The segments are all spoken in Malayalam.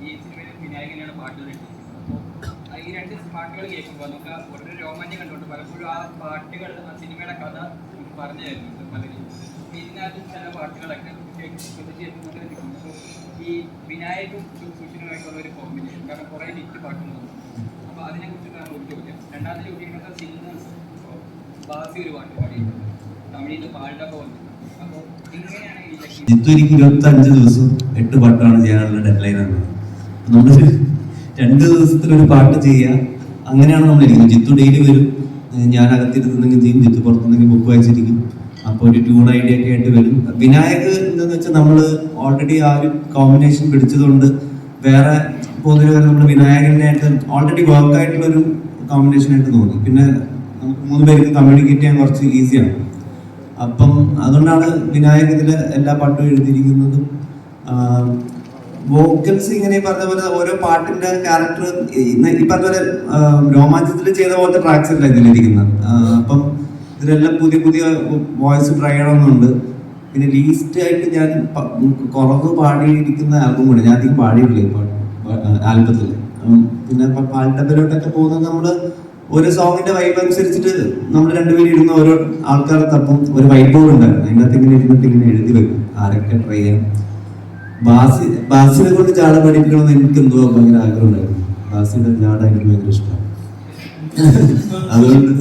ഈ സിനിമയിൽ വിനായകനെയാണ് പാട്ടുകൾ അപ്പോൾ ഈ രണ്ട് പാട്ടുകൾ കേൾക്കുമ്പോൾ നമുക്ക് വളരെ രോമാഞ്ചം കണ്ടുകൊണ്ട് പലപ്പോഴും ആ പാട്ടുകൾ ആ സിനിമയുടെ കഥ നമുക്ക് പറഞ്ഞു തരുന്നുണ്ട്. പലരും ഇതിനകത്ത് ചില പാട്ടുകളൊക്കെ അപ്പോൾ ഈ വിനായകും സുഷിനുമായിട്ടുള്ള ഒരു കോമ്പിനേഷൻ കാരണം കുറേ ഹിറ്റ് പാട്ടുകളുണ്ട് അപ്പോൾ അതിനെക്കുറിച്ചിട്ടാണ് ഒരു ചോദ്യം. രണ്ടാമത്തെ ചോദ്യം സിനിമ ബാസി ഒരു പാട്ട് പാടിയിട്ടുണ്ട്. തമിഴിൽ പാടുക പോലെ. അപ്പോൾ ഇങ്ങനെയാണ് ഇരുപത്തി അഞ്ച് ദിവസം എട്ട് പാട്ടാണ് ചെയ്യാനുള്ള ഡെഡ്ലൈൻ ആണ് നമ്മൾ രണ്ട് ദിവസത്തിൽ ഒരു പാട്ട് ചെയ്യുക. അങ്ങനെയാണ് നമ്മൾ ഇരിക്കുന്നത്. ജിത്തു ഡെയിലി വരും. ഞാൻ അകത്തിരുന്നെങ്കിൽ ചെയ്യും? ജിത്തു പുറത്തുനിന്നെങ്കിൽ ബുക്ക് വായിച്ചിരിക്കും. അപ്പോൾ ഒരു ട്യൂൺ ഐഡിയ ഒക്കെ ആയിട്ട് വരും. വിനായക് എന്താന്ന് വെച്ചാൽ നമ്മൾ ഓൾറെഡി ആ ഒരു കോമ്പിനേഷൻ പിടിച്ചതുകൊണ്ട് വേറെ പൊതുവെ നമ്മൾ വിനായകനായിട്ട് ഓൾറെഡി വർക്ക് ആയിട്ടുള്ള ഒരു കോമ്പിനേഷൻ ആയിട്ട് തോന്നി. പിന്നെ നമുക്ക് മൂന്ന് പേർക്ക് കമ്മ്യൂണിക്കേറ്റ് ചെയ്യാൻ കുറച്ച് ഈസിയാണ് അപ്പം അതുകൊണ്ടാണ് വിനായകത്തിലെ എല്ലാ പാട്ടും എഴുതിയിരിക്കുന്നതും. വോക്കൽസ് ഇങ്ങനെ പറഞ്ഞ പോലെ ഓരോ പാട്ടിന്റെ ക്യാരക്ടർ ഇന്ന് ഈ പറഞ്ഞ പോലെ രോമാഞ്ചത്തിൽ ചെയ്ത പോലത്തെ ട്രാക്സ് അല്ല ഇതിലിരിക്കുന്നത്. അപ്പം ഇതിലെല്ലാം പുതിയ പുതിയ വോയിസ് ട്രൈ ചെയ്യണമെന്നുണ്ട്. പിന്നെ ലീസ്റ്റ് ആയിട്ട് ഞാൻ കുറവ് പാടിയിരിക്കുന്ന ആൽബം കൂടെ ഞാൻ അധികം പാടിയിട്ടില്ല ഇപ്പോൾ ആൽബത്തിൽ പിന്നെ ഇപ്പൊ പാട്ടത്തിലോട്ടൊക്കെ പോകുന്നത് നമ്മൾ ഒരു സോങ്ങിന്റെ വൈബ് അനുസരിച്ചിട്ട് നമ്മൾ രണ്ടുപേരും ഇരുന്ന് ഓരോ ആൾക്കാരെ തപ്പും ഒരു വൈബ് ഉണ്ടായിരുന്നു അതിന്റെ അകത്ത് ഇങ്ങനെ ഇരുന്നിട്ട് ഇങ്ങനെ എഴുതി വെക്കും. ആരൊക്കെ ട്രൈ ചെയ്യാം. ബാസി ബാസിനെ കൊണ്ട് ചാട പഠിപ്പിക്കണമെന്ന് എനിക്ക് എന്തോ ഭയങ്കര ആഗ്രഹം ഉണ്ടായിരുന്നു ബാസിന്റെ ജാട എനിക്ക് ഭയങ്കര ഇഷ്ടമാണ്. അതുകൊണ്ട്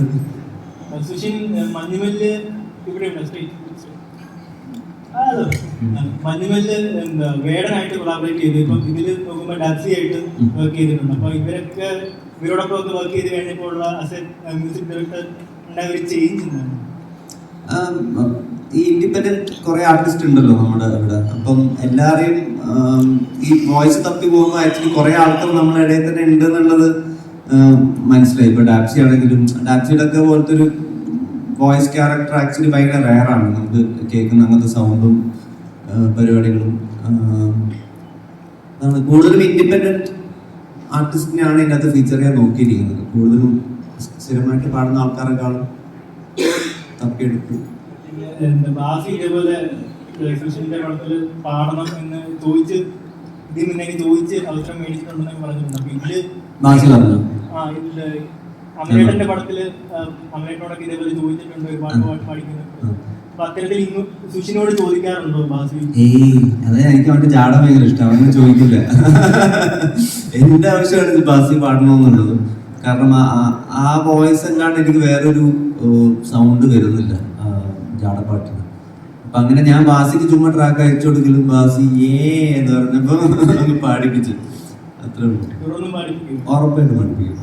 മഞ്ഞുമല്ല് എന്താ വേടനായിട്ട് കൊളാബറേറ്റ് ചെയ്ത്. ഇപ്പൊ ഇതിൽ നോക്കുമ്പോൾ ഡാൻസി ആയിട്ട് വർക്ക് ചെയ്തിട്ടുണ്ട്. അപ്പൊ ഇവരൊക്കെ ഇവരോടൊപ്പം ഒക്കെ വർക്ക് ചെയ്ത് കഴിഞ്ഞപ്പോൾ ഉള്ള മ്യൂസിക് ഡയറക്ടർ ഉണ്ടായ ഒരു ചേഞ്ച് എന്താണ്? ഈ ഇൻഡിപെൻഡന്റ് കുറെ ആർട്ടിസ്റ്റ് ഉണ്ടല്ലോ നമ്മുടെ ഇവിടെ. അപ്പം എല്ലാവരെയും ഈ വോയിസ് തപ്പി പോകുന്ന ആക്ച്വലി കുറെ ആൾക്കാർ നമ്മുടെ ഇടയിൽ തന്നെ ഉണ്ട് എന്നുള്ളത് മനസ്സിലായി. ഇപ്പൊ ഡാപ്സി ആണെങ്കിലും ഡാപ്സിയുടെ ഒക്കെ പോലത്തെ ഒരു വോയിസ് ക്യാരക്ടർ ആക്ച്വലി ഭയങ്കര റയറാണ് നമുക്ക് കേൾക്കുന്ന അങ്ങനത്തെ സൗണ്ടും പരിപാടികളും കൂടുതലും ഇൻഡിപെൻഡന്റ് ആർട്ടിസ്റ്റിനെയാണ് ഇതിനകത്ത് ഫീച്ചർ ചെയ്യാൻ നോക്കിയിരിക്കുന്നത്. കൂടുതലും സ്ഥിരമായിട്ട് പാടുന്ന ആൾക്കാരെക്കാളും തപ്പിയെടുക്കും. ബാസി ഇതേപോലെ സുഷിന്റെ പടത്തിൽ പാടണം എന്ന് ചോദിച്ച് ഇതിൽ നിന്ന് എനിക്ക് ചോദിച്ച് അവസരം മേടിച്ചിട്ടുണ്ടെന്ന് പറഞ്ഞിട്ടുണ്ട്. അപ്പൊ ഇതിൽ ആ ഇതിൽ പടത്തിൽ ഇതേപോലെ ചോദിച്ചിട്ടുണ്ട് ഒരുപാട് പാട്ട് പാടിക്കുന്നത് സുഷിനോട് ചോദിക്കാറുണ്ടോ ഏയ് അതെ എനിക്ക് അവന്റെ ജാട ഭയങ്കര ഇഷ്ടം. ചോദിക്കില്ല. എന്റെ ആവശ്യമാണ് ബാസി പാടണമെന്നുള്ളത്. കാരണം ആ വോയിസ് അല്ലാണ്ട് എനിക്ക് വേറൊരു സൗണ്ട് വരുന്നില്ല ആ അപ്പൊ അങ്ങനെ ഞാൻ വാസിക്ക് ചുമ്മാ ട്രാക്ക് അയച്ചു കൊടുക്കലും വാസി ഏ എന്ന് പറഞ്ഞപ്പോ പാടിപ്പിച്ചു. അത്രേ ഉള്ളൂ. ഉറപ്പായിട്ട് പഠിപ്പിക്കും